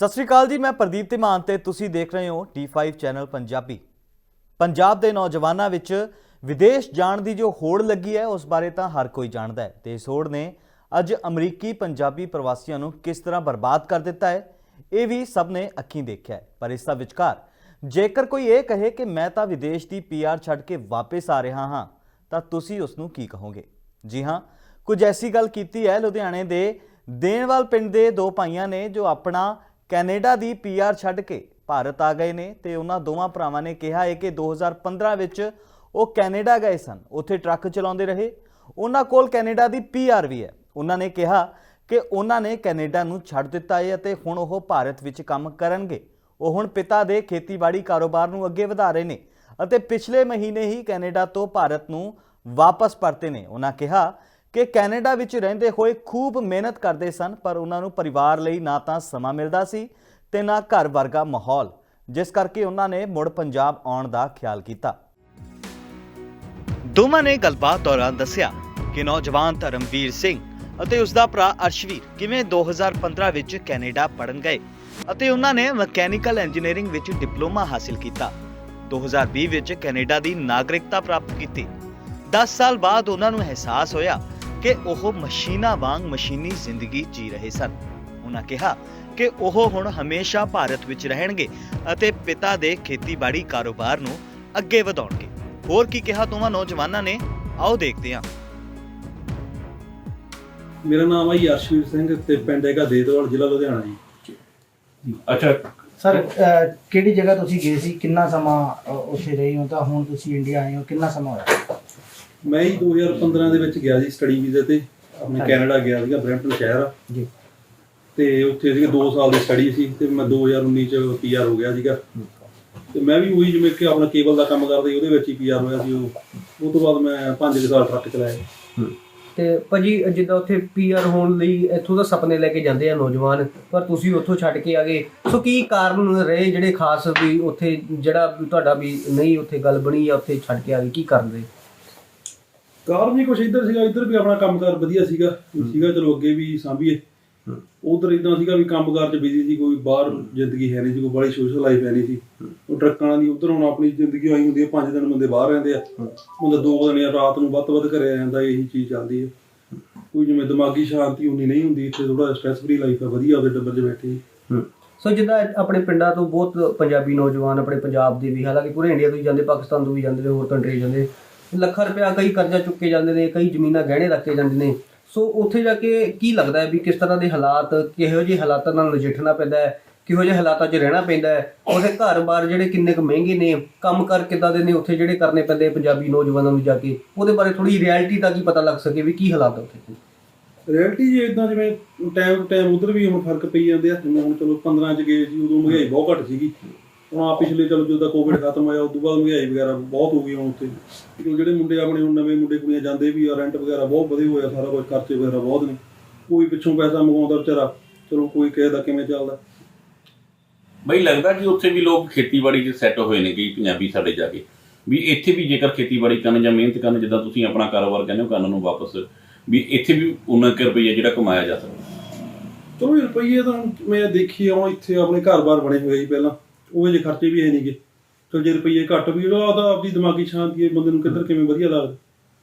ਸਤਿ ਸ਼੍ਰੀ ਅਕਾਲ ਜੀ, ਮੈਂ ਪ੍ਰਦੀਪ ਧੀਮਾਨ ਤੇ ਤੁਸੀਂ ਦੇਖ ਰਹੇ ਹੋ D5 ਚੈਨਲ ਪੰਜਾਬੀ। ਪੰਜਾਬ ਦੇ ਨੌਜਵਾਨਾਂ ਵਿੱਚ ਵਿਦੇਸ਼ ਜਾਣ ਦੀ ਜੋ ਹੋੜ ਲੱਗੀ ਹੈ, ਉਸ ਬਾਰੇ ਤਾਂ ਹਰ ਕੋਈ ਜਾਣਦਾ ਹੈ ਤੇ ਇਸ ਹੋੜ ਨੇ ਅੱਜ ਅਮਰੀਕੀ ਪੰਜਾਬੀ ਪ੍ਰਵਾਸੀਆਂ ਨੂੰ ਕਿਸ ਤਰ੍ਹਾਂ ਬਰਬਾਦ ਕਰ ਦਿੱਤਾ ਹੈ, ਇਹ ਵੀ ਸਭ ਨੇ ਅੱਖੀਂ ਦੇਖਿਆ ਹੈ। ਪਰ ਇਸ ਦਾ ਵਿਚਕਾਰ ਜੇਕਰ ਕੋਈ ਇਹ ਕਹੇ ਕਿ ਮੈਂ ਤਾਂ ਵਿਦੇਸ਼ ਦੀ ਪੀਆਰ ਛੱਡ ਕੇ ਵਾਪਸ ਆ ਰਿਹਾ ਹਾਂ, ਤਾਂ ਤੁਸੀਂ ਉਸ ਨੂੰ ਕੀ ਕਹੋਗੇ? ਜੀ ਹਾਂ, ਕੁਝ ਐਸੀ ਗੱਲ ਕੀਤੀ ਹੈ, ਲੁਧਿਆਣੇ ਦੇ ਦੇਣਵਾਲ ਪਿੰਡ ਦੇ ਦੋ ਭਾਈਆਂ ਨੇ ਜੋ ਆਪਣਾ ਕੈਨੇਡਾ ਦੀ ਪੀਆਰ ਛੱਡ ਕੇ ਭਾਰਤ ਆ ਗਏ ਨੇ ਤੇ ਉਹਨਾਂ ਦੋਵਾਂ ਭਰਾਵਾਂ ਨੇ ਕਿਹਾ ਹੈ ਕਿ 2015 ਵਿੱਚ ਉਹ ਕੈਨੇਡਾ ਗਏ ਸਨ। ਉੱਥੇ ਟਰੱਕ ਚਲਾਉਂਦੇ ਰਹੇ। ਉਹਨਾਂ ਕੋਲ ਕੈਨੇਡਾ ਦੀ ਪੀਆਰ ਵੀ ਹੈ। ਉਹਨਾਂ ਨੇ ਕਿਹਾ ਕਿ ਉਹਨਾਂ ਨੇ ਕੈਨੇਡਾ ਨੂੰ ਛੱਡ ਦਿੱਤਾ ਹੈ ਅਤੇ ਹੁਣ ਉਹ ਭਾਰਤ ਵਿੱਚ ਕੰਮ ਕਰਨਗੇ। ਉਹ ਹੁਣ ਪਿਤਾ ਦੇ ਖੇਤੀਬਾੜੀ ਕਾਰੋਬਾਰ ਨੂੰ ਅੱਗੇ ਵਧਾ ਰਹੇ ਨੇ ਅਤੇ ਪਿਛਲੇ ਮਹੀਨੇ ਹੀ ਕੈਨੇਡਾ ਤੋਂ ਭਾਰਤ ਨੂੰ ਵਾਪਸ ਪਰਤੇ ਨੇ। ਉਹਨਾਂ ਕਿਹਾ ਕਿ ਕੈਨੇਡਾ ਵਿੱਚ ਰਹਿੰਦੇ ਹੋਏ ਖੂਬ ਮਿਹਨਤ ਕਰਦੇ ਸਨ, ਪਰ ਉਹਨਾਂ ਨੂੰ ਪਰਿਵਾਰ ਲਈ ਨਾ ਤਾਂ ਸਮਾਂ ਮਿਲਦਾ ਸੀ ਤੇ ਨਾ ਘਰ ਵਰਗਾ ਮਾਹੌਲ, ਜਿਸ ਕਰਕੇ ਉਹਨਾਂ ਨੇ ਮੁੜ ਪੰਜਾਬ ਆਉਣ ਦਾ ਖਿਆਲ ਕੀਤਾ। ਦੋਵਾਂ ਨੇ ਗੱਲਬਾਤ ਦੌਰਾਨ ਦੱਸਿਆ ਕਿ ਨੌਜਵਾਨ ਧਰਮਵੀਰ ਸਿੰਘ ਅਤੇ ਉਸ ਦਾ ਭਰਾ ਅਰਸ਼ਵੀਰ ਕਿਵੇਂ 2015 ਵਿੱਚ ਕੈਨੇਡਾ ਪੜਨ ਗਏ ਅਤੇ ਉਹਨਾਂ ਨੇ ਮਕੈਨੀਕਲ ਇੰਜੀਨੀਅਰਿੰਗ ਵਿੱਚ ਡਿਪਲੋਮਾ ਹਾਸਲ ਕੀਤਾ। 2020 ਵਿੱਚ ਕੈਨੇਡਾ ਦੀ ਨਾਗਰਿਕਤਾ ਪ੍ਰਾਪਤ ਕੀਤੀ। 10 ਸਾਲ ਬਾਅਦ ਉਹਨਾਂ ਨੂੰ ਅਹਿਸਾਸ ਹੋਇਆ ਕਿ ਉਹ ਮਸ਼ੀਨਾਂ ਵਾਂਗ ਮਸ਼ੀਨੀ ਜ਼ਿੰਦਗੀ ਜੀ ਰਹੇ ਸਨ। ਉਹਨਾਂ ਕਿਹਾ ਕਿ ਉਹ ਹੁਣ ਹਮੇਸ਼ਾ ਭਾਰਤ ਵਿੱਚ ਰਹਿਣਗੇ ਅਤੇ ਪਿਤਾ ਦੇ ਖੇਤੀਬਾੜੀ ਕਾਰੋਬਾਰ ਨੂੰ ਅੱਗੇ ਵਧਾਉਣਗੇ। ਹੋਰ ਕੀ ਕਿਹਾ ਦੋਵਾਂ ਨੌਜਵਾਨਾਂ ਨੇ? ਆਓ ਦੇਖਦੇ ਹਾਂ। ਮੇਰਾ ਨਾਮ ਹੈ ਜੀ ਅਰਸ਼ਵੀਰ ਸਿੰਘ ਤੇ ਪਿੰਡ ਹੈਗਾ ਦੇਦਵਾਲ ਜ਼ਿਲ੍ਹਾ ਲੁਧਿਆਣਾ ਜੀ। ਅੱਛਾ। ਸਰ ਕਿਹੜੀ ਜਗ੍ਹਾ ਤੁਸੀਂ ਗਏ ਸੀ? ਕਿੰਨਾ ਸਮਾਂ ਉੱਥੇ ਰਹੇ ਹੋ? ਤਾਂ ਹੁਣ ਤੁਸੀਂ ਇੰਡੀਆ ਆਏ ਹੋ ਕਿੰਨਾ ਸਮਾਂ ਹੋਇਆ? ਮੈਂ ਜੀ 2015 ਦੇ ਵਿੱਚ ਗਿਆ ਸੀ ਸਟੱਡੀ ਵੀਜ਼ੇ ਤੇ। ਆਪਣੇ। ਕੈਨੇਡਾ ਗਿਆ ਸੀਗਾ ਬ੍ਰੈਂਪਟਨ ਸ਼ਹਿਰ। ਆ ਜੀ। ਤੇ ਉੱਥੇ ਸੀਗੇ 2 ਸਾਲ ਦੀ ਸਟੱਡੀ ਸੀ ਤੇ ਮੈਂ 2019 ਚ ਪੀਆਰ ਹੋ ਗਿਆ ਸੀਗਾ। ਤੇ ਮੈਂ ਵੀ ਉਹੀ ਜਿਵੇਂ ਕਿ ਆਪਣਾ ਕੇਬਲ ਦਾ ਕੰਮ ਕਰਦਾ ਸੀ ਉਹਦੇ ਵਿੱਚ ਹੀ ਪੀਆਰ ਹੋਇਆ ਸੀ ਉਹ। ਉਹ ਤੋਂ ਬਾਅਦ ਮੈਂ 5 ਸਾਲ ਟਰੱਕ ਚਲਾਇਆ। ਤੇ ਭਾਜੀ ਜਿੱਦਾਂ ਉੱਥੇ ਪੀਆਰ ਹੋਣ ਲਈ ਇੱਥੋਂ ਦਾ ਸੁਪਨੇ ਲੈ ਕੇ ਜਾਂਦੇ ਆ ਨੌਜਵਾਨ ਪਰ ਤੁਸੀਂ ਉੱਥੋਂ ਛੱਡ ਕੇ ਆ ਗਏ। ਸੋ ਕੀ ਕਾਰਨ ਰਹੇ ਜਿਹੜੇ ਖਾਸ ਵੀ ਉੱਥੇ ਜਿਹੜਾ ਤੁਹਾਡਾ ਵੀ ਨਹੀਂ ਉੱਥੇ ਗੱਲ ਬਣੀ ਜਾਂ ਉੱਥੇ ਛੱਡ ਕੇ ਆ ਗਏ? ਕੀ ਕਰਨ ਦੇ ਕਾਰਨ ਵੀ ਕੁਛ ਇੱਧਰ ਸੀਗਾ ਇੱਧਰ ਵੀ ਆਪਣਾ ਕੰਮਕਾਰ ਵਧੀਆ ਸੀਗਾ। ਸੀਗਾ ਚਲੋ ਅੱਗੇ ਵੀ ਸਾਂਭੀਏ। ਉਧਰ ਇਦਾਂ ਸੀਗਾ ਵੀ ਕੰਮਕਾਰ 'ਚ ਬਿਜ਼ੀ ਸੀ ਕੋਈ ਬਾਹਰ ਜ਼ਿੰਦਗੀ ਹੈ ਨਹੀਂ ਸੀ ਕੋਈ ਬੜੀ ਸੋਸ਼ਲ ਲਾਈਫ ਹੈ ਨਹੀਂ ਸੀ। ਉਹ ਟਰੱਕਾਂ ਦੀ ਉਧਰ ਹੁਣ ਆਪਣੀ ਜ਼ਿੰਦਗੀ ਆਈ ਹੁੰਦੀ ਹੈ ਪੰਜ ਦਿਨ ਬੰਦੇ ਬਾਹਰ ਰਹਿੰਦੇ ਆ। ਬੰਦਾ ਦੋ ਦਿਨ ਜਾਂ ਰਾਤ ਨੂੰ ਵੱਧ ਤੋਂ ਵੱਧ ਘਰੇ ਆ ਜਾਂਦਾ ਇਹੀ ਚੀਜ਼ ਚੱਲਦੀ ਹੈ। ਕੋਈ ਜਿਵੇਂ ਦਿਮਾਗੀ ਸ਼ਾਂਤੀ ਉਨੀ ਨਹੀਂ ਹੁੰਦੀ ਇੱਥੇ ਥੋੜਾ ਸਟ੍ਰੈਸ ਫਰੀ ਲਾਈਫ ਹੈ ਵਧੀਆ ਉਹਦੇ ਡੱਬਰ 'ਚ ਬੈਠੇ। ਸੋ ਜਿੱਦਾਂ ਆਪਣੇ ਪਿੰਡਾਂ ਤੋਂ ਬਹੁਤ ਪੰਜਾਬੀ ਨੌਜਵਾਨ ਆਪਣੇ ਪੰਜਾਬ ਦੇ ਵੀ ਹਾਲਾਂਕਿ ਪੂਰੇ ਇੰਡੀਆ ਤੋਂ ਹੀ ਜਾਂਦੇ ਪਾਕਿਸਤਾਨ ਤੋਂ ਵੀ ਜਾਂਦੇ ਨੇ ਹੋਰ ਕੰਟਰੀ ਜਾਂਦੇ। ਲੱਖਾਂ ਰੁਪਇਆ ਕਈ ਕਰਜ਼ਾ ਚੁੱਕੇ ਜਾਂਦੇ ਨੇ, ਕਈ ਜ਼ਮੀਨਾਂ ਗਹਿਣੇ ਰੱਖੇ ਜਾਂਦੇ ਨੇ। ਸੋ ਉੱਥੇ ਜਾ ਕੇ ਕੀ ਲੱਗਦਾ ਹੈ ਵੀ ਕਿਸ ਤਰ੍ਹਾਂ ਦੇ ਹਾਲਾਤ, ਕਿਹੋ ਜਿਹੇ ਹਾਲਾਤਾਂ ਨਾਲ ਨਜਿੱਠਣਾ ਪੈਂਦਾ ਹੈ, ਕਿਹੋ ਜਿਹੇ ਹਾਲਾਤਾਂ 'ਚ ਰਹਿਣਾ ਪੈਂਦਾ ਹੈ ਉੱਥੇ ਘਰ-ਬਾਰ ਜਿਹੜੇ ਕਿੰਨੇ ਕੁ ਮਹਿੰਗੇ ਨੇ, ਕੰਮ-ਕਾਰ ਕਿੱਦਾਂ ਦੇ ਨੇ, ਉੱਥੇ ਜਿਹੜੇ ਕਰਨੇ ਪੈਂਦੇ ਪੰਜਾਬੀ ਨੌਜਵਾਨਾਂ ਨੂੰ ਜਾ ਕੇ, ਉਹਦੇ ਬਾਰੇ ਥੋੜੀ ਰਿਐਲਿਟੀ ਦਾ ਕੀ ਪਤਾ ਲੱਗ ਸਕੇ ਵੀ ਕੀ ਹਾਲਾਤ ਆ ਉੱਥੇ? ਰਿਐਲਿਟੀ ਜੇ ਇਦਾਂ ਜਿਵੇਂ ਟਾਈਮ ਟੂ ਟਾਈਮ ਉਧਰ ਵੀ ਹੁਣ ਫ਼ਰਕ ਪਈ ਜਾਂਦੇ ਆ, ਜਿਵੇਂ ਹੁਣ ਚਲੋ 15 ਚ ਗਏ ਸੀ, ਉਦੋਂ ਮਹਿੰਗਾਈ ਬਹੁਤ ਘੱਟ ਸੀਗੀ। ਹੁਣ ਆ ਪਿਛਲੇ ਚਲੋ ਜਦੋਂ ਕੋਵਿਡ ਖਤਮ ਹੋਇਆ ਉਸ ਤੋਂ ਬਾਅਦ ਮਹਿੰਗਾਈ ਵਗੈਰਾ ਬਹੁਤ ਹੋ ਗਈ ਹੁਣ ਉੱਥੇ ਕਿਉਂਕਿ ਜਿਹੜੇ ਮੁੰਡੇ ਆਪਣੇ ਹੁਣ ਨਵੇਂ ਮੁੰਡੇ ਕੁੜੀਆਂ ਜਾਂਦੇ ਵੀ ਆ ਰੈਂਟ ਵਗੈਰਾ ਬਹੁਤ ਵਧੇ ਹੋਇਆ ਸਾਰਾ ਕੁਝ ਖਰਚੇ ਵਗੈਰਾ ਬਹੁਤ ਨੇ। ਕੋਈ ਪਿੱਛੋਂ ਪੈਸਾ ਮੰਗਵਾਉਂਦਾ ਵਿਚਾਰਾ ਚਲੋ ਕੋਈ ਕਿਸੇ ਦਾ ਕਿਵੇਂ ਚੱਲਦਾ। ਬਈ ਲੱਗਦਾ ਕਿ ਉੱਥੇ ਵੀ ਲੋਕ ਖੇਤੀਬਾੜੀ 'ਚ ਸੈੱਟ ਹੋਏ ਨੇ ਕਈ ਪੰਜਾਬੀ ਸਾਡੇ ਜਾ ਕੇ। ਵੀ ਇੱਥੇ ਵੀ ਜੇਕਰ ਖੇਤੀਬਾੜੀ ਕਰਨ ਜਾਂ ਮਿਹਨਤ ਕਰਨ ਜਿੱਦਾਂ ਤੁਸੀਂ ਆਪਣਾ ਕਾਰੋਬਾਰ ਕਹਿੰਦੇ ਹੋ ਕਰਨ ਨੂੰ ਵਾਪਸ ਵੀ ਇੱਥੇ ਵੀ ਉਹਨਾਂ ਕੁ ਰੁਪਈਆ ਜਿਹੜਾ ਕਮਾਇਆ ਜਾ ਸਕਦਾ। ਚਲੋ ਰੁਪਈਏ ਤਾਂ ਮੈਂ ਦੇਖੀ ਆ ਇੱਥੇ ਆਪਣੇ ਘਰ-ਬਾਰ ਬਣੇ ਹੋਏ ਸੀ ਪਹਿਲਾਂ। ਉਹ ਜਿਹੇ ਖਰਚੇ ਵੀ ਹੈ ਨਹੀਂਗੇ। ਚਲ ਜੇ ਰੁਪਈਏ ਘੱਟ ਵੀ ਉਹ ਤਾਂ ਆਪਦੀ ਦਿਮਾਗੀ ਸ਼ਾਂਤੀ ਹੈ ਬੰਦੇ ਨੂੰ ਕਿੱਧਰ ਕਿਵੇਂ ਵਧੀਆ ਲੱਗਦਾ।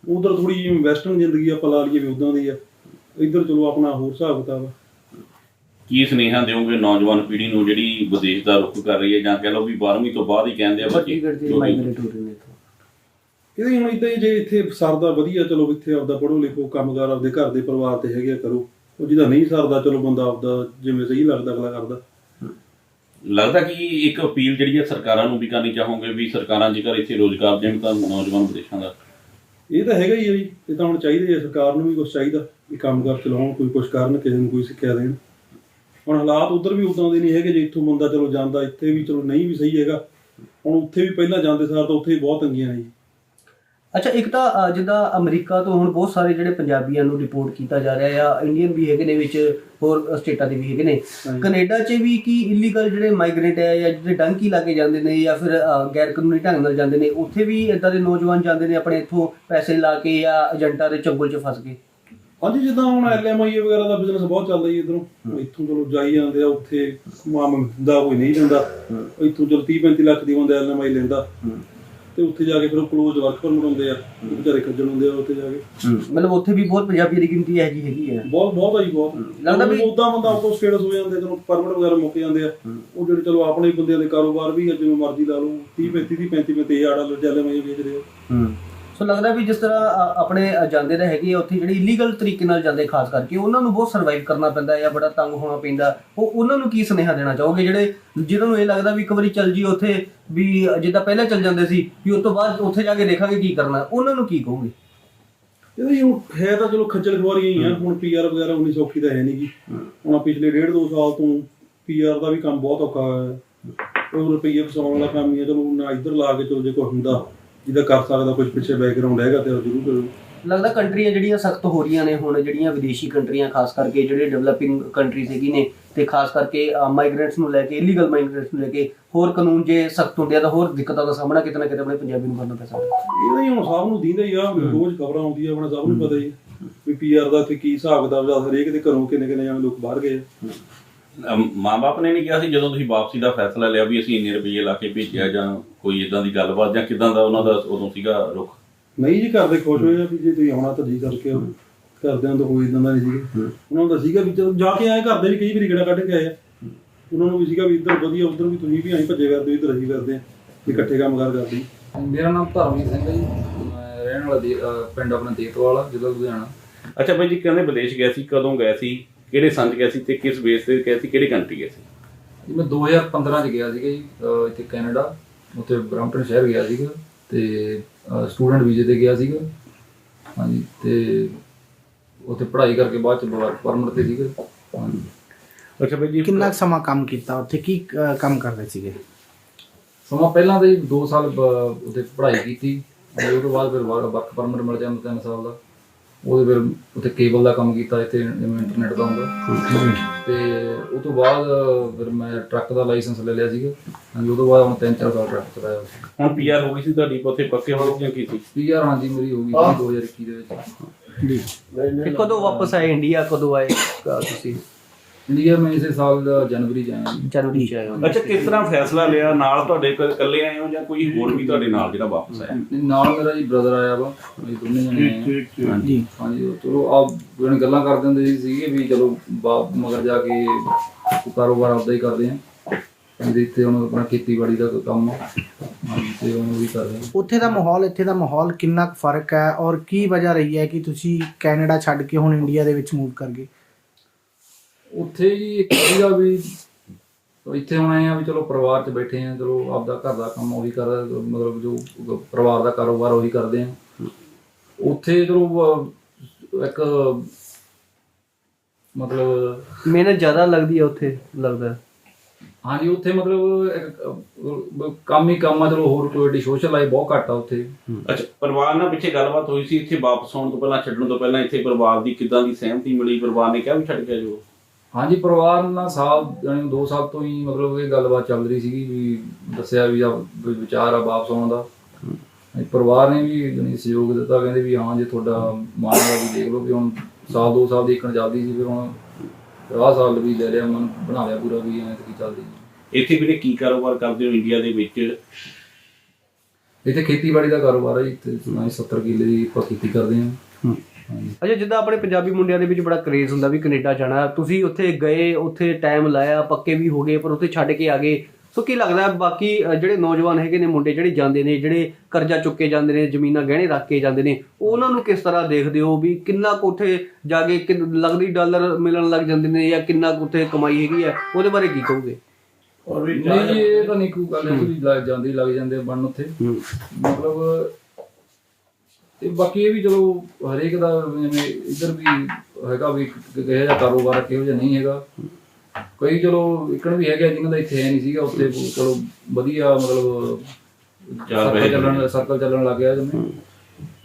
ਉਧਰ ਥੋੜੀ ਜਿਹੀ ਵੈਸਟਰਨ ਜ਼ਿੰਦਗੀ ਆਪਾਂ ਲਾ ਲਈਏ ਵੀ ਉਦਾਂ ਦੀ ਆ। ਇੱਧਰ ਚਲੋ ਆਪਣਾ ਹੋਰ ਹਿਸਾਬ ਕਿਤਾਬ ਕੀ ਸੁਨੇਹਾ ਦਿਓਗੇ ਨੌਜਵਾਨ ਪੀੜ੍ਹੀ ਨੂੰ ਜਿਹੜੀ ਵਿਦੇਸ਼ ਦਾ ਰੁਖ ਕਰ ਰਹੀ ਹੈ ਜਾਂ ਕਹਿ ਲਓ ਵੀ 12ਵੀਂ ਤੋਂ ਬਾਅਦ ਹੀ ਕਹਿੰਦੇ ਆ ਜੋ ਵੀ- ਮਾਈਗ੍ਰੇਟ ਹੋ ਰਹੇ ਨੇ ਇੱਥੋਂ। ਇਹਦੇ ਹੁਣ ਇਦਾਂ ਹੀ ਜੇ ਇੱਥੇ ਸਰਦਾ ਵਧੀਆ ਚਲੋ ਇੱਥੇ ਆਪਦਾ ਪੜ੍ਹੋ ਲਿਖੋ ਕੰਮਕਾਰ ਆਪਦੇ ਘਰ ਦੇ ਪਰਿਵਾਰ ਤੇ ਹੈਗੇ ਕਰੋ। ਉਹ ਜਿਹਦਾ ਨਹੀਂ ਸਰਦਾ ਚਲੋ ਬੰਦਾ ਆਪਦਾ ਜਿਵੇਂ ਸਹੀ ਲੱਗਦਾ ਅਗਲਾ ਕਰਦਾ। ਲੱਗਦਾ ਕਿ ਇੱਕ ਅਪੀਲ ਜਿਹੜੀ ਹੈ ਸਰਕਾਰਾਂ ਨੂੰ ਵੀ ਕਰਨੀ ਚਾਹੋਗੇ ਵੀ ਸਰਕਾਰਾਂ ਜੇਕਰ ਇੱਥੇ ਰੋਜ਼ਗਾਰ ਦੇਣ ਤਾਂ ਨੌਜਵਾਨ ਵਿਦੇਸ਼ਾਂ ਦਾ? ਇਹ ਤਾਂ ਹੈਗਾ ਹੀ ਹੈ ਜੀ, ਇਹ ਤਾਂ ਹੁਣ ਚਾਹੀਦਾ ਹੈ ਸਰਕਾਰ ਨੂੰ ਵੀ ਕੁਝ ਚਾਹੀਦਾ ਵੀ ਕੰਮਕਾਰ ਚਲਾਉਣ, ਕੋਈ ਕੁਝ ਕਰਨ, ਕਿਸੇ ਨੂੰ ਕੋਈ ਸਿੱਖਿਆ ਦੇਣ। ਹੁਣ ਹਾਲਾਤ ਉਧਰ ਵੀ ਉਦਾਂ ਦੇ ਨਹੀਂ ਹੈਗੇ, ਜੇ ਇੱਥੋਂ ਬੰਦਾ ਚਲੋ ਜਾਂਦਾ, ਇੱਥੇ ਵੀ ਚਲੋ ਨਹੀਂ ਵੀ ਸਹੀ ਹੈਗਾ, ਹੁਣ ਉੱਥੇ ਵੀ ਪਹਿਲਾਂ ਜਾਂਦੇ ਸਾਰ ਤਾਂ ਉੱਥੇ ਵੀ ਬਹੁਤ ਤੰਗੀਆਂ ਨੇ ਜੀ। ਅੱਛਾ ਇੱਕ ਤਾਂ ਜਿੱਦਾਂ ਅਮਰੀਕਾ ਤੋਂ ਹੁਣ ਬਹੁਤ ਸਾਰੇ ਜਿਹੜੇ ਪੰਜਾਬੀਆਂ ਨੂੰ ਰਿਪੋਰਟ ਕੀਤਾ ਜਾ ਰਿਹਾ ਆ ਇੰਡੀਅਨ ਵੀ ਹੈਗੇ ਨੇ ਵਿੱਚ ਹੋਰ ਸਟੇਟਾਂ ਦੇ ਵੀ ਹੈਗੇ ਨੇ। ਕੈਨੇਡਾ 'ਚ ਵੀ ਕੀ ਇਲੀਗਲ ਜਿਹੜੇ ਮਾਈਗ੍ਰੇਟ ਹੈ ਜਾਂ ਜਿਹੜੇ ਡੰਕੀ ਲਾ ਕੇ ਜਾਂਦੇ ਨੇ ਜਾਂ ਫਿਰ ਗੈਰ ਕਾਨੂੰਨੀ ਢੰਗ ਨਾਲ ਜਾਂਦੇ ਨੇ ਉੱਥੇ ਵੀ ਇਦਾਂ ਦੇ ਨੌਜਵਾਨ ਜਾਂਦੇ ਨੇ ਆਪਣੇ ਇੱਥੋਂ ਪੈਸੇ ਲਾ ਕੇ ਜਾਂ ਏਜੰਟਾਂ ਦੇ ਚੰਗੁਲ 'ਚ ਫਸ ਕੇ? ਹਾਂਜੀ ਜਿੱਦਾਂ ਹੁਣ ਐਲਐਮਆਈ ਵਗੈਰਾ ਦਾ ਬਿਜ਼ਨਸ ਬਹੁਤ ਚੱਲਦਾ ਜੀ ਇਧਰੋਂ। ਇੱਥੋਂ ਚਲੋ ਜਾਈ ਜਾਂਦੇ ਆ ਉੱਥੇ ਮਾਮ ਦਾ ਕੋਈ ਨਹੀਂ ਜਾਂਦਾ। ਇੱਥੋਂ ਚਲੋ 30 35 ਲੱਖ ਦੀ ਬੰਦਾ ਐਲਐਮਆਈ ਲੈਂਦਾ। ਤੇ ਉੱਥੇ ਜਾ ਕੇ ਫਿਰ ਉਹ ਕਲੋਜ਼ ਵਰਕ ਪਰਮਿਟ ਹੁੰਦੇ ਆ ਵਿਚਾਰੇ ਖੱਜਲ ਹੁੰਦੇ ਆ ਉੱਥੇ ਜਾ ਕੇ। ਮਤਲਬ ਉੱਥੇ ਵੀ ਬਹੁਤ ਪੰਜਾਬੀ ਦੀ ਗਿਣਤੀ ਹੈ ਜੀ ਹੈਗੀ ਹੈ ਬਹੁਤ ਬਹੁਤ ਆ ਜੀ ਬਹੁਤ। ਲੱਗਦਾ ਵੀ- ਉਦਾਂ ਬੰਦਾ ਆਫ ਸਟੇਟਸ ਹੋ ਜਾਂਦੇ ਚਲੋ ਪਰਮਿਟ ਵਗੈਰਾ ਮੁੱਕ ਜਾਂਦੇ ਆ। ਉਹ ਜਿਹੜੇ ਚਲੋ ਆਪਣੇ ਹੀ ਬੰਦਿਆਂ ਦੇ ਕਾਰੋਬਾਰ ਵੀ ਆ ਜਿਵੇਂ ਮਰਜ਼ੀ ਲਾ ਲਓ 30 35 30 35 35 ਹਜ਼ਾਰ ਡਾਲਰ ਚੱਲੇ ਮੈਂ ਵੇਚ ਰਹੇ ਆ। ਸੋ ਲੱਗਦਾ ਵੀ ਜਿਸ ਤਰ੍ਹਾਂ ਆਪਣੇ ਜਾਂਦੇ ਤਾਂ ਹੈਗੇ ਉੱਥੇ ਜਿਹੜੀ ਇਲੀਗਲ ਤਰੀਕੇ ਨਾਲ ਜਾਂਦੇ ਖਾਸ ਕਰਕੇ ਉਹਨਾਂ ਨੂੰ ਬਹੁਤ ਸਰਵਾਈਵ ਕਰਨਾ ਪੈਂਦਾ ਹੈ ਜਾਂ ਬੜਾ ਤੰਗ ਹੋਣਾ ਪੈਂਦਾ ਉਹ ਉਹਨਾਂ ਨੂੰ ਕੀ ਸੁਨੇਹਾ ਦੇਣਾ ਚਾਹੋਗੇ? ਜਿਹੜੇ ਜਿਹਨਾਂ ਨੂੰ ਇਹ ਲੱਗਦਾ ਵੀ ਇੱਕ ਵਾਰੀ ਚੱਲ ਜੀ ਉੱਥੇ ਵੀ ਜਿੱਦਾਂ ਪਹਿਲਾਂ ਚੱਲ ਜਾਂਦੇ ਸੀ ਵੀ ਉਸ ਤੋਂ ਬਾਅਦ ਉੱਥੇ ਜਾ ਕੇ ਦੇਖਾਂਗੇ ਕੀ ਕਰਨਾ ਉਹਨਾਂ ਨੂੰ ਕੀ ਕਹੋਗੇ? ਇਹਦਾ ਜੀ ਹੁਣ ਹੈ ਤਾਂ ਚਲੋ ਖੱਜਲ ਖੁਆਰੀਆਂ ਹੀ ਆ ਹੁਣ ਪੀਆਰ ਵਗੈਰਾ ਉਨੀ ਸੌਖੀ ਤਾਂ ਹੈ ਨਹੀਂ ਗੀ। ਹੁਣ ਪਿਛਲੇ ਡੇਢ ਦੋ ਸਾਲ ਤੋਂ ਪੀਆਰ ਦਾ ਵੀ ਕੰਮ ਬਹੁਤ ਔਖਾ ਹੋਇਆ। ਉਹ ਰੁਪਈਏ ਫਸਾਉਣ ਵਾਲਾ ਕੰਮ ਹੀ ਆ ਚਲੋ ਨਾ ਇੱਧਰ ਲਾ ਕੇ ਚਲੋ ਜੇ ਕੋਈ ਹੁੰਦਾ। ਜਿਹਦਾ ਕਰ ਸਕਦਾ ਕੁਝ ਪਿੱਛੇ ਬੈਕਗ੍ਰਾਉਂਡ ਹੈਗਾ ਤੇ ਉਹ ਜ਼ਰੂਰ ਕਰੋ। ਲੱਗਦਾ ਕੰਟਰੀਆਂ ਜਿਹੜੀਆਂ ਸਖਤ ਹੋ ਰਹੀਆਂ ਨੇ ਹੁਣ ਜਿਹੜੀਆਂ ਵਿਦੇਸ਼ੀ ਕੰਟਰੀਆਂ ਖਾਸ ਕਰਕੇ ਜਿਹੜੇ ਡਿਵੈਲਪਿੰਗ ਕੰਟਰੀਜ਼ ਹੈਗੀ ਨੇ ਤੇ ਖਾਸ ਕਰਕੇ ਮਾਈਗ੍ਰੈਂਟਸ ਨੂੰ ਲੈ ਕੇ ਇਲੀਗਲ ਮਾਈਗ੍ਰੈਂਟਸ ਨੂੰ ਲੈ ਕੇ ਹੋਰ ਕਾਨੂੰਨ ਜੇ ਸਖਤ ਹੁੰਦੇ ਆ ਤਾਂ ਹੋਰ ਦਿੱਕਤਾਂ ਦਾ ਸਾਹਮਣਾ ਕਿਤੇ ਨਾ ਕਿਤੇ ਆਪਣੇ ਪੰਜਾਬੀ ਨੂੰ ਕਰਨਾ ਪੈ ਸਕਦਾ। ਇਹਦਾ ਹੀ ਹੁਣ ਸਭ ਨੂੰ ਦੀਂਦਾ ਹੀ ਆ ਰੋਜ਼ ਖਬਰਾਂ ਆਉਂਦੀਆਂ ਆਪਣਾ ਸਭ ਨੂੰ ਪਤਾ ਹੀ ਆ ਵੀ ਪੀਆਰ ਦਾ ਇੱਥੇ ਕੀ ਹਿਸਾਬ ਕਿਤਾਬ ਦਾ ਹਰੇਕ ਦੇ ਘਰੋਂ ਕਿੰਨੇ ਕਿੰਨੇ ਜਾਣੇ ਲੋਕ ਬਾਹਰ ਗਏ ਆ। ਮਾਂ-ਬਾਪ ਨੇ ਨਹੀਂ ਕਿਹਾ ਸੀ ਜਦੋਂ ਤੁਸੀਂ ਵਾਪਸੀ ਦਾ ਫੈਸਲਾ ਲਿਆ ਵੀ ਅਸੀਂ ਇੰਨੇ ਰੁਪਏ ਲਾ ਕੇ ਭੇਜਿਆ ਜਾਂ ਕੋਈ ਇਦਾਂ ਦੀ ਗੱਲਬਾਤ ਜਾਂ ਕਿਦਾਂ ਦਾ ਉਹਨਾਂ ਦਾ ਉਦੋਂ ਸੀਗਾ ਰੁਖ? ਨਹੀਂ ਜੀ ਘਰ ਦੇ ਖੁਸ਼ ਹੋਏ ਆ ਵੀ ਜੇ ਤੁਸੀਂ ਆਉਣਾ ਤਾਂ ਜੀ ਕਰਕੇ ਆਓ। ਘਰਦਿਆਂ ਤੋਂ ਕੋਈ ਇਦਾਂ ਦਾ ਨਹੀਂ ਸੀਗਾ। ਉਹਨਾਂ ਨੂੰ ਤਾਂ ਸੀਗਾ ਵੀ ਜਦੋਂ ਜਾ ਕੇ ਆਏ ਘਰ ਦੇ ਵੀ ਕਈ ਵਾਰੀ ਗੇੜਾ ਕੱਢ ਕੇ ਆਏ ਆ। ਉਹਨਾਂ ਨੂੰ ਵੀ ਸੀਗਾ ਵੀ ਇੱਧਰ ਵਧੀਆ ਉੱਧਰ ਵੀ ਤੁਸੀਂ ਵੀ ਐਂ ਭੱਜੇ ਕਰਦੇ ਇੱਧਰ ਅਸੀਂ ਕਰਦੇ ਆ ਇਕੱਠੇ ਕੰਮ ਕਾਰ ਕਰਦੇ। ਮੇਰਾ ਨਾਮ ਧਰਮਜੀਤ ਸਿੰਘ ਹੈ ਜੀ। ਮੈਂ ਰਹਿਣ ਵਾਲਾ ਪਿੰਡ ਆਪਣਾ ਦੇਤਵਾਲ ਜ਼ਿਲ੍ਹਾ ਲੁਧਿਆਣਾ। ਅੱਛਾ ਬਾਈ ਜੀ ਕਹਿੰਦੇ ਵਿਦੇਸ਼ ਗਏ ਸੀ ਕਦੋਂ ਗਏ ਸੀ? ਕਿਹੜੇ 'ਚ ਗਏ ਸੀ ਤੇ ਕਿਸ ਬੇਸ ਤੇ ਗਏ ਸੀ ਕਿਹੜੀ ਕੰਟਰੀ ਗਏ ਸੀ? ਜੀ ਮੈਂ 2015 ਚ ਗਿਆ ਸੀਗਾ ਜੀ ਅਹ ਇੱਥੇ ਕੈਨੇਡਾ ਉੱਥੇ ਬ੍ਰੈਂਪਟਨ ਸ਼ਹਿਰ ਗਿਆ ਸੀਗਾ ਤੇ ਸਟੂਡੈਂਟ ਵੀਜ਼ੇ ਤੇ ਗਿਆ ਸੀਗਾ। ਹਾਂਜੀ ਤੇ ਉੱਥੇ ਪੜ੍ਹਾਈ ਕਰਕੇ ਬਾਅਦ ਚ ਵਰਕ ਪਰਮਿਟ ਤੇ ਸੀਗਾ। ਹਾਂਜੀ। ਅੱਛਾ ਬਾਈ ਜੀ ਕਿੰਨਾ ਕੁ ਸਮਾਂ ਕੰਮ ਕੀਤਾ? ਉੱਥੇ ਕੀ ਅ, ਕੰਮ ਕਰਦੇ ਸੀਗੇ? ਸਮਾਂ ਪਹਿਲਾਂ ਤਾਂ ਜੀ 2 ਸਾਲ ਬ- ਉੱਥੇ ਪੜ੍ਹਾਈ ਕੀਤੀ ਤੇ ਉਹ ਤੋਂ ਬਾਅਦ ਫਿਰ ਵਰਕ ਪਰਮਿਟ ਮਿਲ ਜਾਂਦਾ 3 ਸਾਲ ਦਾ। ਉਹਦੇ ਫਿਰ ਉੱਥੇ ਕੇਬਲ ਦਾ ਕੰਮ ਕੀਤਾ ਇੱਥੇ ਜਿਵੇਂ ਇੰਟਰਨੈਟ ਦਾ ਹੁੰਦਾ। ਤੇ ਉਹ ਤੋਂ ਬਾਅਦ ਫਿਰ ਮੈਂ ਟਰੱਕ ਦਾ ਲਾਇਸੈਂਸ ਲੈ ਲਿਆ ਸੀਗਾ। ਹਾਂਜੀ ਉਹ ਤੋਂ ਬਾਅਦ ਹੁਣ 3-4 ਸਾਲ ਟਰੱਕ ਚਲਾਇਆ ਹੁਣ ਪੀਆਰ ਹੋ ਗਈ ਸੀ ਤੁਹਾਡੀ ਉੱਥੇ ਪੱਕੇ ਹੋ ਗਏ ਜਾਂ ਕੀ ਸੀ? ਪੀਆਰ ਹਾਂਜੀ ਮੇਰੀ ਹੋ ਗਈ ਸੀ 2021 ਦੇ ਵਿੱਚ। ਤੇ ਕਦੋਂ ਵਾਪਸ ਆਏ ਇੰਡੀਆ? ਕਦੋਂ ਆਏ ਤੁਸੀਂ? ਇੰਡੀਆ ਮੈਂ ਇਸੇ ਸਾਲ ਦਾ ਜਨਵਰੀ ਚ ਆਇਆ ਜੀ। ਜਨਵਰੀ ਚ ਹੋ ਅੱਛਾ ਕਿਸ ਤਰ੍ਹਾਂ ਫੈਸਲਾ ਲਿਆ? ਨਾਲ ਤੁਹਾਡੇ ਕੋਲ ਇਕੱਲੇ ਆਏ ਹੋ ਜਾਂ ਕੋਈ ਹੋਰ ਵੀ ਤੁਹਾਡੇ ਨਾਲ ਜਿਹੜਾ ਵਾਪਸ ਆਇਆ? ਨਾਲ ਮੇਰਾ ਜੀ ਬ੍ਰਦਰ ਆਇਆ ਵਾ ਅਸੀਂ ਦੋਨੇ ਜਣੇ ਆਏ ਹਾਂ। ਜੀ ਹਾਂਜੀ ਉਹ ਚਲੋ ਆਪ ਜਿਹੜੇ ਗੱਲਾਂ ਕਰਦੇ ਹੁੰਦੇ ਸੀ ਸੀਗੇ ਵੀ ਚਲੋ ਬਾਪ ਮਗਰ ਜਾ ਕੇ ਕਾਰੋਬਾਰ ਆਪਦਾ ਹੀ ਕਰਦੇ ਆ। ਕਹਿੰਦੇ ਇੱਥੇ ਹੁਣ ਆਪਣਾ ਖੇਤੀਬਾੜੀ ਦਾ ਕੰਮ ਆ। ਹਾਂਜੀ ਤੇ ਹੁਣ ਉਹ ਵੀ ਕਰ ਰਹੇ ਆ। ਉੱਥੇ ਦਾ ਮਾਹੌਲ ਇੱਥੇ ਦਾ ਮਾਹੌਲ ਕਿੰਨਾ ਕੁ ਫ਼ਰਕ ਹੈ ਔਰ ਕੀ ਵਜ੍ਹਾ ਰਹੀ ਹੈ ਕਿ ਤੁਸੀਂ ਕੈਨੇਡਾ ਛੱਡ ਕੇ ਹੁਣ ਇੰਡੀਆ ਦੇ ਵਿੱਚ ਮੂਵ ਕਰ ਗਏ? ਉੱਥੇ ਜੀ ਇੱਕ ਸੀਗਾ ਵੀ ਇੱਥੇ ਹੁਣ ਆਏ ਆ ਵੀ ਚਲੋ ਪਰਿਵਾਰ 'ਚ ਬੈਠੇ ਆ ਚਲੋ ਆਪਦਾ ਘਰ ਦਾ ਕੰਮ ਉਹੀ ਕਰ ਮਤਲਬ ਜੋ ਪਰਿਵਾਰ ਦਾ ਕਾਰੋਬਾਰ ਉਹੀ ਕਰਦੇ ਆ। ਉੱਥੇ ਚਲੋ ਇੱਕ ਮਤਲਬ ਮਿਹਨਤ ਜ਼ਿਆਦਾ ਲੱਗਦੀ ਹੈ ਉੱਥੇ ਲੱਗਦਾ। ਹੈ। ਹਾਂਜੀ ਉੱਥੇ ਮਤਲਬ ਇੱਕ, ਕੰਮ ਹੀ ਕੰਮ ਆ ਚਲੋ ਹੋਰ ਕੋਈ ਏਡੀ ਸੋਸ਼ਲ ਲਾਈਫ ਬਹੁਤ ਘੱਟ ਆ ਉੱਥੇ। ਅੱਛਾ ਪਰਿਵਾਰ ਨਾਲ ਪਿੱਛੇ ਗੱਲਬਾਤ ਹੋਈ ਸੀ ਇੱਥੇ ਵਾਪਸ ਆਉਣ ਤੋਂ ਪਹਿਲਾਂ ਛੱਡਣ ਤੋਂ ਪਹਿਲਾਂ ਇੱਥੇ ਪਰਿਵਾਰ ਦੀ ਕਿੱਦਾਂ ਦੀ ਸਹਿਮਤੀ ਮਿਲੀ? ਪਰਿਵਾਰ ਨੇ ਕਿਹਾ ਵੀ ਛੱਡ ਕੇ ਜੋ ਹਾਂਜੀ ਪਰਿਵਾਰ ਨਾਲ ਸਾਲ ਯਾਨੀ 2 ਸਾਲ ਤੋਂ ਹੀ ਮਤਲਬ ਇਹ ਗੱਲਬਾਤ ਚੱਲ ਰਹੀ ਸੀਗੀ ਵੀ ਦੱਸਿਆ ਵੀ ਆ ਵੀ ਵਿਚਾਰ ਆ ਵਾਪਸ ਆਉਣ ਦਾ। ਪਰਿਵਾਰ ਨੇ ਵੀ ਯਾਨੀ ਸਹਿਯੋਗ ਦਿੱਤਾ ਕਹਿੰਦੇ ਵੀ ਹਾਂ ਜੇ ਤੁਹਾਡਾ ਮਨ ਦਾ ਵੀ ਦੇਖ ਲਓ ਵੀ ਹੁਣ ਸਾਲ 2 ਸਾਲ ਦੀ ਇੱਕਣ ਚੱਲਦੀ ਸੀ ਫਿਰ ਹੁਣ ਆਹ ਸਾਲ ਵੀ ਲੈ ਲਿਆ ਮਨ ਬਣਾ ਲਿਆ ਪੂਰਾ ਵੀ ਐਂ ਕੀ ਚੱਲਦੀ ਇੱਥੇ ਵੀਰੇ ਕੀ ਕਾਰੋਬਾਰ ਕਰਦੇ ਹੋ ਇੰਡੀਆ ਦੇ ਵਿੱਚ? ਇੱਥੇ ਖੇਤੀਬਾੜੀ ਦਾ ਕਾਰੋਬਾਰ ਹੈ ਜੀ ਤੇ ਅਸੀਂ 70 ਕਿੱਲੇ ਦੀ ਆਪਾਂ ਖੇਤੀ ਕਰਦੇ ਹਾਂ। ਅੱਛਾ ਜਿੱਦਾਂ ਆਪਣੇ ਪੰਜਾਬੀ ਮੁੰਡਿਆਂ ਦੇ ਵਿੱਚ ਬੜਾ ਕਰੇਜ਼ ਹੁੰਦਾ ਵੀ ਕੈਨੇਡਾ ਜਾਣਾ ਤੁਸੀਂ ਉੱਥੇ ਗਏ ਉੱਥੇ ਟਾਈਮ ਲਾਇਆ ਪੱਕੇ ਵੀ ਹੋ ਗਏ ਪਰ ਉੱਥੇ ਛੱਡ ਕੇ ਆ ਗਏ। ਸੋ ਕੀ ਲੱਗਦਾ ਹੈ ਬਾਕੀ ਜਿਹੜੇ ਨੌਜਵਾਨ ਹੈਗੇ ਨੇ ਮੁੰਡੇ ਜਿਹੜੇ ਜਾਂਦੇ ਨੇ ਜਿਹੜੇ ਕਰਜ਼ਾ ਚੁੱਕ ਕੇ ਜਾਂਦੇ ਨੇ ਜ਼ਮੀਨਾਂ ਗਹਿਣੇ ਰੱਖ ਕੇ ਜਾਂਦੇ ਨੇ ਉਹਨਾਂ ਨੂੰ ਕਿਸ ਤਰ੍ਹਾਂ ਦੇਖਦੇ ਹੋ ਵੀ ਕਿੰਨਾ ਕੁ ਉੱਥੇ ਜਾ ਕੇ ਕਿੰਨ- ਲੱਗਦੀ ਡਾਲਰ ਮਿਲਣ ਲੱਗ ਜਾਂਦੇ ਨੇ ਜਾਂ ਕਿੰਨਾ ਕੁ ਉੱਥੇ ਕਮਾਈ ਹੈਗੀ ਹੈ ਉਹਦੇ ਬਾਰੇ ਕੀ ਕਹੋਗੇ? ਨਹੀਂ ਇਹ ਤਾਂ ਨਹੀਂ ਕੋਈ ਗੱਲ ਹੈ ਵੀ ਲੱਗ ਜਾਂਦੀ ਲੱਗ ਜਾਂਦੇ ਬਣ ਉੱਥੇ। ਮਤਲਬ ਤੇ ਬਾਕੀ ਇਹ ਵੀ ਚਲੋ ਹਰੇਕ ਦਾ ਜਿਵੇਂ ਇੱਧਰ ਵੀ ਹੈਗਾ ਵੀ ਕਿਹੋ ਜਿਹਾ ਕਾਰੋਬਾਰ ਕਿਹੋ ਜਿਹਾ ਨਹੀਂ ਹੈਗਾ। ਕਈ ਚਲੋ ਇਕਣ ਵੀ ਹੈਗੇ ਜਿਨ੍ਹਾਂ ਦਾ ਇੱਥੇ ਹੈ ਨਹੀਂ ਸੀਗਾ ਉੱਥੇ ਚਲੋ ਵਧੀਆ ਮਤਲਬ ਸਰਕਲ ਚੱਲਣ ਸਰਕਲ ਚੱਲਣ ਲੱਗ ਗਿਆ ਜਿਵੇਂ।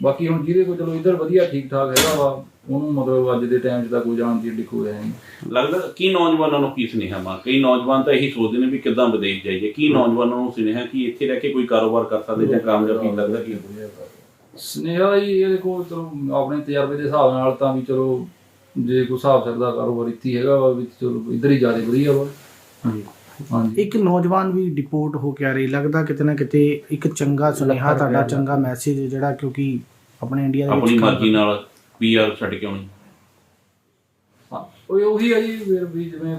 ਬਾਕੀ ਹੁਣ ਜਿਹਦੇ ਕੋਲ ਚਲੋ ਇੱਧਰ ਵਧੀਆ ਠੀਕ ਠਾਕ ਹੈਗਾ ਵਾ ਉਹਨੂੰ ਮਤਲਬ ਅੱਜ ਦੇ ਟਾਈਮ 'ਚ ਤਾਂ ਕੋਈ ਜਾਣ ਦੀ ਏਡੀ ਕੋਈ ਹੈ ਨਹੀਂ। ਲੱਗਦਾ ਕੀ ਨੌਜਵਾਨਾਂ ਨੂੰ ਕੀ ਸੁਨੇਹਾ ਮਾ ਕਈ ਨੌਜਵਾਨ ਤਾਂ ਇਹੀ ਸੋਚਦੇ ਨੇ ਵੀ ਕਿੱਦਾਂ ਵਿਦੇਸ਼ ਜਾਈਏ। ਕੀ ਨੌਜਵਾਨਾਂ ਨੂੰ ਸੁਨੇਹਾ ਕਿ ਇੱਥੇ ਰਹਿ ਕੇ ਕੋਈ ਕਾਰੋਬਾਰ ਕਰ ਸਕਦੇ ਜਾਂ ਕਾਮਯਾਬੀ ਲੱਗਦਾ ਕੀ? ਸੁਨੇਹਾ ਜੀ ਇਹ ਦੇਖੋ ਚਲੋ ਆਪਣੇ ਤਜਰਬੇ ਦੇ ਹਿਸਾਬ ਨਾਲ ਤਾਂ ਵੀ ਚਲੋ ਜੇ ਕੋਈ ਹਿਸਾਬ ਸਕਦਾ ਕਾਰੋਬਾਰ ਇੱਥੇ ਹੈਗਾ ਵਾ ਵੀ ਚਲੋ ਇੱਧਰ ਹੀ ਜ਼ਿਆਦਾ ਵਧੀਆ ਵਾ। ਹਾਂਜੀ। ਇੱਕ ਨੌਜਵਾਨ ਵੀ ਡਿਪੋਰਟ ਹੋ ਕੇ ਆ ਰਹੀ ਲੱਗਦਾ ਕਿਤੇ ਨਾ ਕਿਤੇ ਇੱਕ ਚੰਗਾ ਸੁਨੇਹਾ ਤੁਹਾਡਾ ਚੰਗਾ ਮੈਸੇਜ ਜਿਹੜਾ ਕਿਉਂਕਿ ਆਪਣੇ ਇੰਡੀਆ ਦੇ ਆਪਣੀ ਵਿੱਚ ਮਰਜ਼ੀ ਨਾਲ ਪੀਆਰ ਛੱਡ ਕੇ ਆਉਣੀ। ਹਾਂ, ਉਹ ਉਹੀ ਆ ਜੀ ਫਿਰ ਵੀ ਜਿਵੇਂ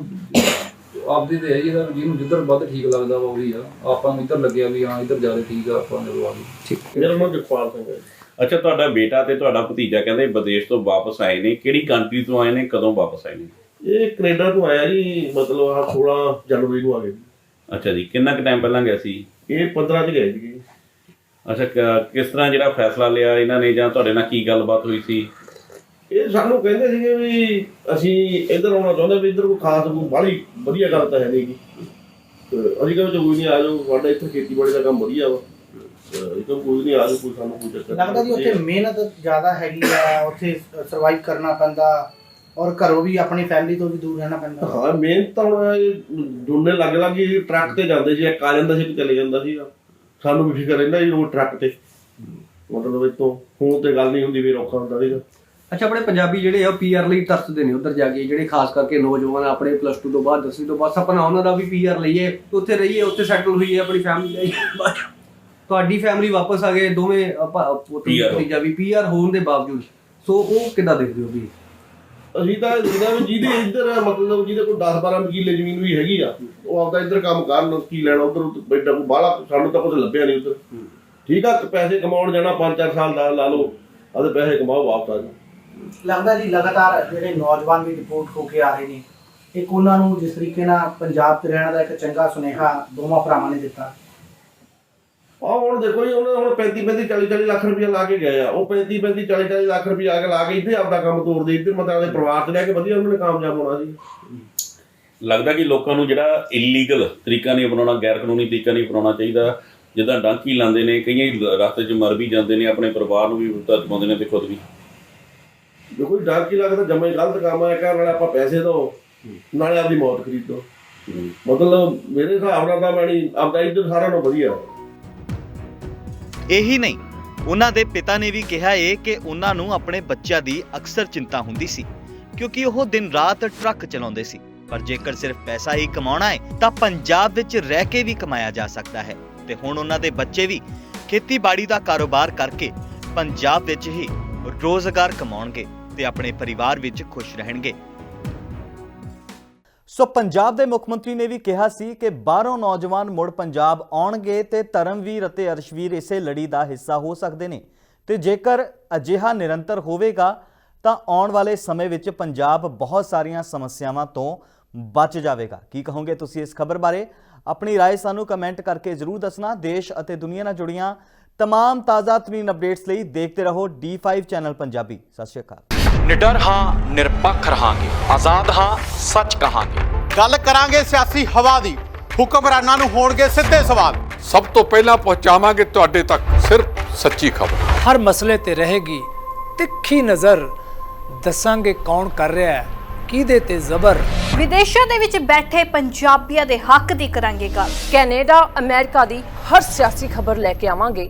ਆਪਦੇ ਤੇ ਹੈ ਜੀ ਇਹਦਾ ਜਿਹਨੂੰ ਜਿੱਧਰ ਵੱਧ ਠੀਕ ਲੱਗਦਾ ਵਾ ਉਹੀ ਆ। ਆਪਾਂ ਨੂੰ ਇੱਧਰ ਲੱਗਿਆ ਵੀ ਹਾਂ ਇੱਧਰ ਜ਼ਿਆਦਾ ਠੀਕ ਆ ਆਪਾਂ ਨੇ ਲਵਾ ਲਈ ਮੇਰਾ ਨਾਮ ਜਗਪਾਲ ਸਿੰਘ ਹੈ। ਅੱਛਾ ਤੁਹਾਡਾ ਬੇਟਾ ਤੇ ਤੁਹਾਡਾ ਭਤੀਜਾ ਕਹਿੰਦੇ ਵਿਦੇਸ਼ ਤੋਂ ਵਾਪਸ ਆਏ ਨੇ। ਕਿਹੜੀ ਕੰਟਰੀ ਤੋਂ ਆਏ ਨੇ ਕਦੋਂ ਵਾਪਸ ਆਏ ਨੇ? ਇਹ ਕੈਨੇਡਾ ਤੋਂ ਆਇਆ ਜੀ ਮਤਲਬ ਆ 16 ਜਨਵਰੀ ਨੂੰ ਆ ਗਏ। ਅੱਛਾ ਜੀ ਕਿੰਨਾ ਕੁ ਟਾਈਮ ਪਹਿਲਾਂ ਗਿਆ ਸੀ? ਇਹ 15 ਚ ਗਏ ਜੀ ਅੱਛਾ ਕਿਸ ਤਰ੍ਹਾਂ ਜਿਹੜਾ ਫੈਸਲਾ ਲਿਆ ਇਹਨਾਂ ਨੇ ਜਾਂ ਤੁਹਾਡੇ ਨਾਲ ਕੀ ਗੱਲਬਾਤ ਹੋਈ ਸੀ? ਇਹ ਸਾਨੂੰ ਕਹਿੰਦੇ ਸੀਗੇ ਵੀ ਅਸੀਂ ਇੱਧਰ ਆਉਣਾ ਚਾਹੁੰਦੇ ਵੀ ਇੱਧਰ ਕੋਈ ਖਾਸ ਕੋਈ ਬਾਹਲੀ ਵਧੀਆ ਗੱਲ ਤਾਂ ਹੈ ਨਹੀਂ ਗੀ। ਅਸੀਂ ਕਹਿੰਦੇ ਕੋਈ ਨਹੀਂ ਆ ਜਾਓ ਸਾਡਾ ਇੱਥੇ ਖੇਤੀਬਾੜੀ ਦਾ ਕੰਮ ਵਧੀਆ ਵਾ। ਤੇ ਇਹ ਤਾਂ ਕੋਈ ਨਹੀਂ ਆ ਜਾਓ ਕੋਈ ਸਾਨੂੰ ਕੋਈ ਚੱਕਰ ਲੱਗਦਾ ਜੀ ਉੱਥੇ ਮਿਹਨਤ ਜ਼ਿਆਦਾ ਹੈਗੀ ਆ ਉੱਥੇ ਸਰਵਾਈਵ ਕਰਨਾ ਪੈਂਦਾ ਔਰ ਘਰੋਂ ਵੀ ਆਪਣੀ ਫੈਮਿਲੀ ਤੋਂ ਵੀ ਦੂਰ ਰਹਿਣਾ ਪੈਂਦਾ। ਹਾਂ ਮਿਹਨਤ ਤਾਂ ਹੁਣ ਦੋਨੇ ਲੱਗ ਲੱਗ ਟਰੱਕ ਤੇ ਜਾਂਦੇ ਸੀ ਇੱਕ ਆ ਜਾਂਦਾ ਸੀ ਚਲੇ ਜਾਂਦਾ ਸੀ ਸਾਨੂੰ ਵੀ ਫਿਕਰ ਰਹਿੰਦਾ ਜੀ ਉਹ ਟਰੱਕ ਤੇ। ਮਤਲਬ ਇਤੋਂ ਫੋਨ ਤੇ ਗੱਲ ਨਹੀਂ ਹੁੰਦੀ ਵੀ ਔਖਾ ਹੁੰਦਾ ਸੀਗਾ। ਅੱਛਾ ਆਪਣੇ ਪੰਜਾਬੀ ਜਿਹੜੇ ਆ ਪੀਆਰ ਲਈ ਤਰਸਦੇ ਨੇ ਉੱਧਰ ਜਾ ਕੇ ਜਿਹੜੇ ਖਾਸ ਕਰਕੇ ਨੌਜਵਾਨ ਆਪਣੇ ਪਲੱਸ 2 ਤੋਂ ਬਾਅਦ 10ਵੀਂ ਤੋਂ ਬਾਅਦ ਸਪਨਾ ਉਹਨਾਂ ਦਾ ਵੀ ਪੀਆਰ ਲਈਏ ਉੱਥੇ ਰਹੀਏ ਉੱਥੇ ਸੈਟਲ ਹੋਈਏ ਆਪਣੀ ਫੈਮਿਲੀ ਲਈ। ਤੁਹਾਡੀ ਫੈਮਿਲੀ ਵਾਪਸ ਆ ਗਏ ਦੋਵੇਂ ਆਪਾਂ ਪੁੱਤ। ਭਤੀਜਾ ਵੀ ਪੀਆਰ ਹੋਣ ਦੇ ਬਾਵਜੂਦ। ਸੋ ਉਹ ਕਿੱਦਾਂ ਦੇਖਦੇ ਹੋ ਵੀ? ਅਸੀਂ ਤਾਂ ਜਿਹਦਾ ਵੀ ਜਿਹਦੇ ਇੱਧਰ ਮਤਲਬ ਜਿਹਦੇ ਕੋਲ 10 12 ਕਿੱਲੇ ਜ਼ਮੀਨ ਵੀ ਹੈਗੀ ਆ ਉਹ ਆਪਦਾ ਇੱਧਰ ਕੰਮ ਕਰਨ ਕੀ ਲੈਣਾ ਉਧਰ ਬੈਠਾ ਕੋਈ ਬਾਹਲਾ ਸਾਨੂੰ ਤਾਂ ਕੁਝ ਲੱਭਿਆ ਨਹੀਂ ਉਧਰ। ਠੀਕ ਆ ਪੈਸੇ ਕਮਾਉਣ ਜਾਣਾ 5-4 ਸਾਲ ਦਾ ਲਾ ਲਓ ਆਦੇ ਪੈਸੇ ਕਮਾਓ ਵਾਪਸ ਆ ਜਾਓ। ਲੱਗਦਾ ਜੀ ਲਗਾਤਾਰ ਜਿਹੜੇ ਨੌਜਵਾਨ ਵੀ ਰਿਪੋਰਟ ਹੋ ਕੇ ਆ ਰਹੇ ਨੇ ਇੱਕ ਉਹਨਾਂ ਨੂੰ ਜਿਸ ਤਰੀਕੇ ਨਾਲ ਪੰਜਾਬ 'ਚ ਰਹਿਣ ਦਾ ਇੱਕ ਚੰਗਾ ਸੁਨੇਹਾ ਦੋਵਾਂ ਭਰਾਵਾਂ ਨੇ ਦਿੱਤਾ। ਆ ਹੁਣ ਦੇਖੋ ਜੀ ਉਹਨਾਂ ਹੁਣ 35 35 40 40 ਲੱਖ ਰੁਪਇਆ ਲਾ ਕੇ ਗਏ ਆ। ਉਹ 35 35 40 40 ਲੱਖ ਰੁਪਇਆ ਆ ਕੇ ਲਾ ਕੇ ਇੱਥੇ ਆਪਦਾ ਕੰਮ ਤੋਰਦੇ ਇੱਧਰ ਮਤਲਬ ਆਪਣੇ ਪਰਿਵਾਰ ਚ ਲੈ ਕੇ ਵਧੀਆ ਉਹਨਾਂ ਨੇ ਕਾਮਯਾਬ ਹੋਣਾ ਸੀ ਲੱਗਦਾ ਕਿ ਲੋਕਾਂ ਨੂੰ ਜਿਹੜਾ ਇਲੀਗਲ ਤਰੀਕਾ ਨਹੀਂ ਅਪਣਾਉਣਾ ਗੈਰ ਕਾਨੂੰਨੀ ਤਰੀਕਾ ਨਹੀਂ ਅਪਣਾਉਣਾ ਚਾਹੀਦਾ। ਜਿੱਦਾਂ ਡਾਂਕੀ ਲਾਉਂਦੇ ਨੇ ਕਈਆਂ ਹੀ ਰਸਤੇ 'ਚ ਮਰ ਵੀ ਜਾਂਦੇ ਨੇ ਆਪਣੇ ਪਰਿਵਾਰ ਨੂੰ ਵੀ ਵਿਪਤਾ ਪਾਉਂਦੇ ਨੇ ਤੇ ਖੁਦ ਵੀ ਦੇਖੋ ਜੀ ਡਰ ਕੀ ਲੱਗਦਾ, ਜਮੇ ਗਲਤ ਕੰਮ ਆ ਕਰਨ ਨਾਲੇ ਆਪਾਂ ਪੈਸੇ ਦੋ, ਨਾਲੇ ਆਪਦੀ ਮੌਤ ਖਰੀਦੋ। ਮਤਲਬ ਮੇਰੇ ਹਿਸਾਬ ਨਾਲ ਤਾਂ ਮੈਣੀ ਆਪਦਾ ਇੱਧਰ ਸਾਰਿਆਂ ਨੂੰ ਵਧੀਆ। ਇਹੀ ਨਹੀਂ, ਉਹਨਾਂ ਦੇ ਪਿਤਾ ਨੇ ਵੀ ਕਿਹਾ ਏ ਕਿ ਉਹਨਾਂ ਨੂੰ ਆਪਣੇ ਬੱਚਿਆਂ ਦੀ ਅਕਸਰ ਚਿੰਤਾ ਹੁੰਦੀ ਸੀ, ਕਿਉਂਕਿ ਉਹ ਦਿਨ ਰਾਤ ਟਰੱਕ ਚਲਾਉਂਦੇ ਸੀ। ਪਰ ਜੇਕਰ ਸਿਰਫ ਪੈਸਾ ਹੀ ਕਮਾਉਣਾ ਹੈ ਤਾਂ ਪੰਜਾਬ ਵਿੱਚ ਰਹਿ ਕੇ ਵੀ ਕਮਾਇਆ ਜਾ ਸਕਦਾ ਹੈ। ਤੇ ਹੁਣ ਉਹਨਾਂ ਦੇ ਬੱਚੇ ਵੀ ਖੇਤੀਬਾੜੀ ਦਾ ਕਾਰੋਬਾਰ ਕਰਕੇ ਪੰਜਾਬ ਵਿੱਚ ਹੀ ਰੋਜ਼ਗਾਰ ਕਮਾਉਣਗੇ। ਤੇ ਆਪਣੇ ਪਰਿਵਾਰ ਵਿੱਚ ਖੁਸ਼ ਰਹਿਣਗੇ ਸੋ ਪੰਜਾਬ ਦੇ ਮੁੱਖ ਮੰਤਰੀ ਨੇ ਵੀ ਕਿਹਾ ਸੀ ਕਿ ਬਾਹਰੋਂ ਨੌਜਵਾਨ ਮੁੜ ਪੰਜਾਬ ਆਉਣਗੇ ਤੇ ਧਰਮਵੀਰ ਅਤੇ ਅਰਸ਼ਵੀਰ ਇਸੇ ਲੜੀ ਦਾ ਹਿੱਸਾ ਹੋ ਸਕਦੇ ਨੇ ਤੇ ਜੇਕਰ ਅਜਿਹਾ ਨਿਰੰਤਰ ਹੋਵੇਗਾ ਤਾਂ ਆਉਣ ਵਾਲੇ ਸਮੇਂ ਵਿੱਚ ਪੰਜਾਬ ਬਹੁਤ ਸਾਰੀਆਂ ਸਮੱਸਿਆਵਾਂ ਤੋਂ ਬਚ ਜਾਵੇਗਾ ਕੀ ਕਹੋਗੇ ਤੁਸੀਂ ਇਸ ਖਬਰ ਬਾਰੇ ਆਪਣੀ رائے ਸਾਨੂੰ ਕਮੈਂਟ ਕਰਕੇ ਜ਼ਰੂਰ ਦੱਸਣਾ ਦੇਸ਼ ਅਤੇ ਦੁਨੀਆ ਨਾਲ ਜੁੜੀਆਂ तमाम ਤਾਜ਼ਾ ਤਰੀਨ ਅਪਡੇਟਸ ਲਈ ਦੇਖਦੇ ਰਹੋ D5 ਚੈਨਲ ਪੰਜਾਬੀ ਸਤਿ ਸ਼੍ਰੀ ਅਕਾਲ ਨਿਡਰ ਹਾਂ ਨਿਰਪੱਖ ਰਹਾਂਗੇ ਆਜ਼ਾਦ ਹਾਂ ਸੱਚ ਕਹਾਂਗੇ ਗੱਲ ਕਰਾਂਗੇ ਸਿਆਸੀ ਹਵਾ ਦੀ ਹੁਕਮਰਾਨਾਂ ਨੂੰ ਹੋਣਗੇ ਸਿੱਧੇ ਸਵਾਲ ਸਭ ਤੋਂ ਪਹਿਲਾਂ ਪਹੁੰਚਾਵਾਂਗੇ ਤੁਹਾਡੇ ਤੱਕ ਸਿਰਫ ਸੱਚੀ ਖਬਰ ਹਰ ਮਸਲੇ ਤੇ ਰਹੇਗੀ ਤਿੱਖੀ ਨਜ਼ਰ ਦੱਸਾਂਗੇ ਕੌਣ ਕਰ ਰਿਹਾ ਹੈ ਕਿਹਦੇ ਤੇ ਜ਼ਬਰ ਵਿਦੇਸ਼ਾਂ ਦੇ ਵਿੱਚ ਬੈਠੇ ਪੰਜਾਬੀਆਂ ਦੇ ਹੱਕ ਦੀ ਕਰਾਂਗੇ ਗੱਲ ਕੈਨੇਡਾ ਅਮਰੀਕਾ ਦੀ ਹਰ ਸਿਆਸੀ ਖਬਰ ਲੈ ਕੇ ਆਵਾਂਗੇ